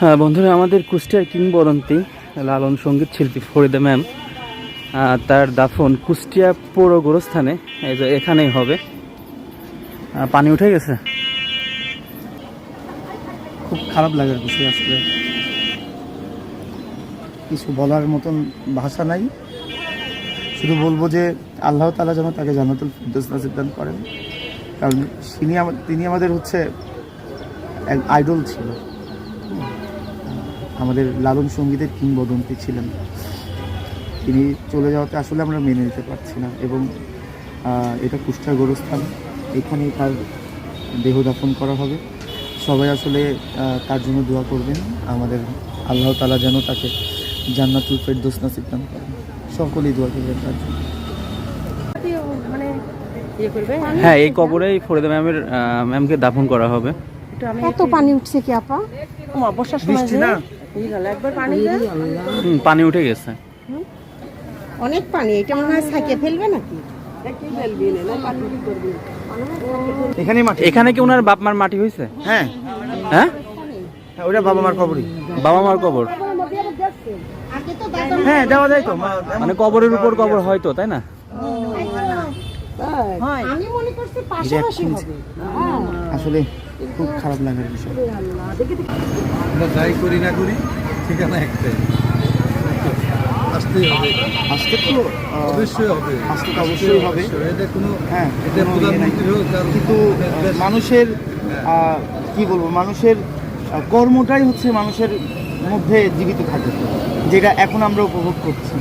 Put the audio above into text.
হ্যাঁ বন্ধুরা, আমাদের কুষ্টিয়ার কিংবদন্তি লালন সংগীত শিল্পী ফরিদা ম্যাম তার দাফন কুষ্টিয়া পৌর গোরস্থানে, এই যে এখানেই হবে। পানি উঠে গেছে? খুব খারাপ লাগার বিষয় আসলে। কিছু বলার মতন ভাষা নাই। শুধু বলব যে আল্লাহ তালা যেন তাকে জান্নাতুল দান করেন। কারণ তিনি তিনি আমাদের হচ্ছে এক আইডল ছিল। আমাদের লালন সঙ্গীতের কিংবদন্তি ছিলেন। তিনি চলে যাওয়াতে আসলে আমরা মেনে নিতে পারছি না এবং এটা কুষ্টার গোরস্থান এখানেই তার দেহ দাফন করা হবে। সবাই আসলে তার জন্য দোয়া করবেন। আমাদের আল্লাহ তালা যেন তাকে জান্নাতুল ফেরদৌস নসিব দান করেন। সকলেই দোয়া করবেন তার জন্য। মানে ইয়ে করবে? হ্যাঁ এই কবরেই ফরিদা ম্যামের ম্যামকে দাফন করা হবে। এত পানি উঠছে কি আপা? বর্ষার সময় পানি উঠে গেছে। অনেক পানি এটা মনে হয় সাইকে ফেলবে নাকি? এখানেই মাঠে এখানে কি ওনার বাপ মার মাটি হয়েছে? হ্যাঁ। হ্যাঁ? হ্যাঁ ওটা বাবা মার কবরই। বাবা মার কবর? তো হ্যাঁ দেওয়া যায় তো। মানে কবরের উপর কবর হয়তো তাই না? আমি মনে করছি পাশাপাশি হবে। আসলে খুব খারাপ লাগার বিষয়। আমরা যাই করি না করি ঠিকানা একটাই। আসতেই হবে। তো অবশ্যই হবে। তো অবশ্যই হবে। এটা কোনো হ্যাঁ এটা ইয়ে নাই। প্রধানমন্ত্রী হোক কিন্তু মানুষের কি বলব মানুষের কর্মটাই হচ্ছে মানুষের মধ্যে জীবিত থাকে যেটা এখন আমরা উপভোগ করছি।